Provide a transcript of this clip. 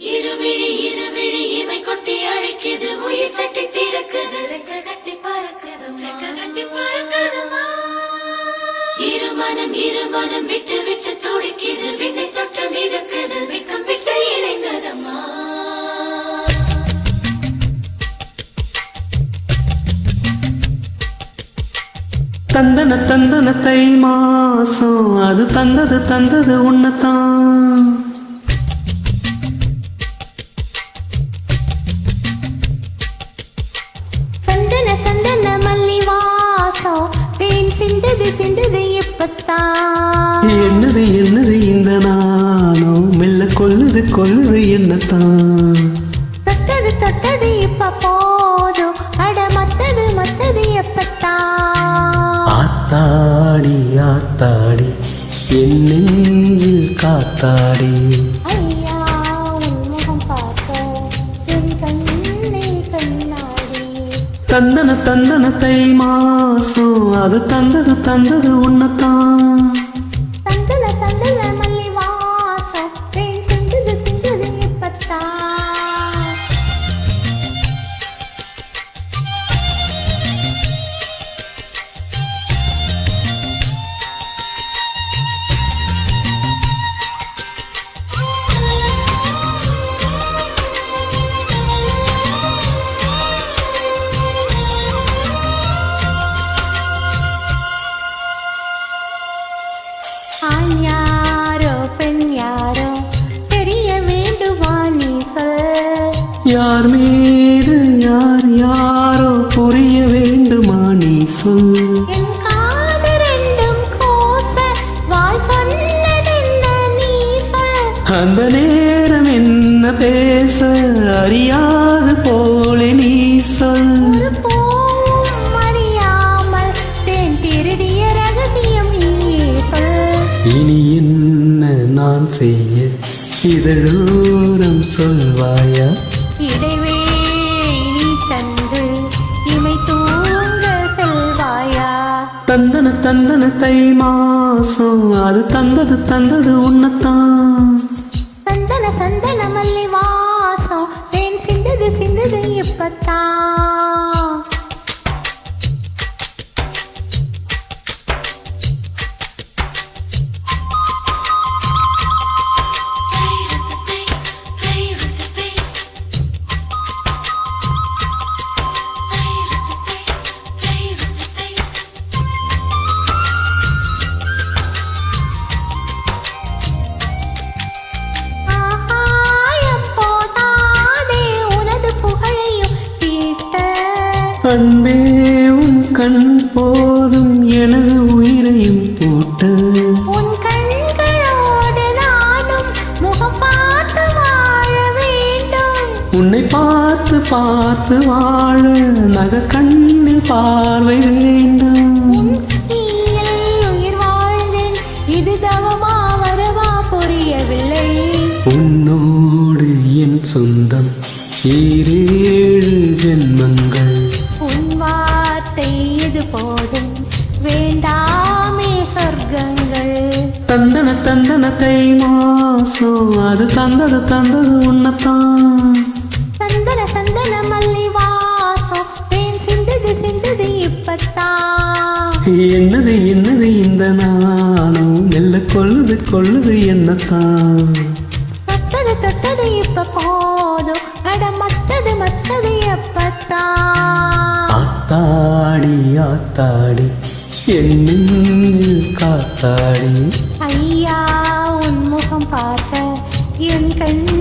இருவிழி இருவிழி இமை கொட்டி அழைக்குது. உயிர் தட்டி தீரக்குது ரெக்க கட்டி பறக்குது ரெக்க கட்டி பறக்குதுமா இருமனம் இருமனம் விட்டு விட்டு துடிக்குது. விண்ணை தொட்டு மிதக்குது வெக்கம் விட்டு இணைந்ததம்மா. தந்தன தந்தன தை மாசம் அது தந்தது தந்தது உன்னதான் சிந்தது எப்பத்தான்? என்னது என்னது இந்த நாணம் மெல்ல கொல்லுது கொல்லுது என்னத்தான்? தொட்டது தொட்டது இப்ப போதும். அட மத்தது மத்தது எப்பத்தான்? ஆத்தாடி ஆத்தாடி என் நெஞ்சில் காத்தாடி தந்தன தந்தன தை மாசம் அது தந்தது தந்தது உன்னத்தான். யார் மீது யார் யாரோ புரிய வேண்டுமா நீ சொல். அந்த நேரம் என்ன பேச அறியாது போலே நீ சொல். இனி என்ன நான் செய்ய? இதழோரம் சொல்வாயா? தந்தன தை மாசம். அது தந்தது தந்தது உன்னத்தான். சந்தன சந்தன மல்லி வாசம் தேன் சிந்தது சிந்தது இப்பத்தான். கண் போதும் எனது உயிரையும் பூட்ட. உன்னை பார்த்து பார்த்து வாழ நக கண்ணில் பார்வை வேண்டும். உன்னோடு என் சொந்தம் ஈரேழு ஜென்மங்கள். உன் வார்த்தை இது போதும்? வேண்டாமே சொர்க்கங்கள். தந்தன தந்தன தை மாசம் அது தந்தது தந்தது உன்னத்தான். சந்தன சந்தன மல்லி வாசம் தேன் சிந்தது சிந்தது இப்பத்தான்? என்னது என்னது இந்த நாணம் மெல்ல கொள்ளுது கொள்ளுது என்னத்தான்? காத்தாடி என்னில் காத்தாடி. ஐயா உன் முகம் பார்க்க என் கண்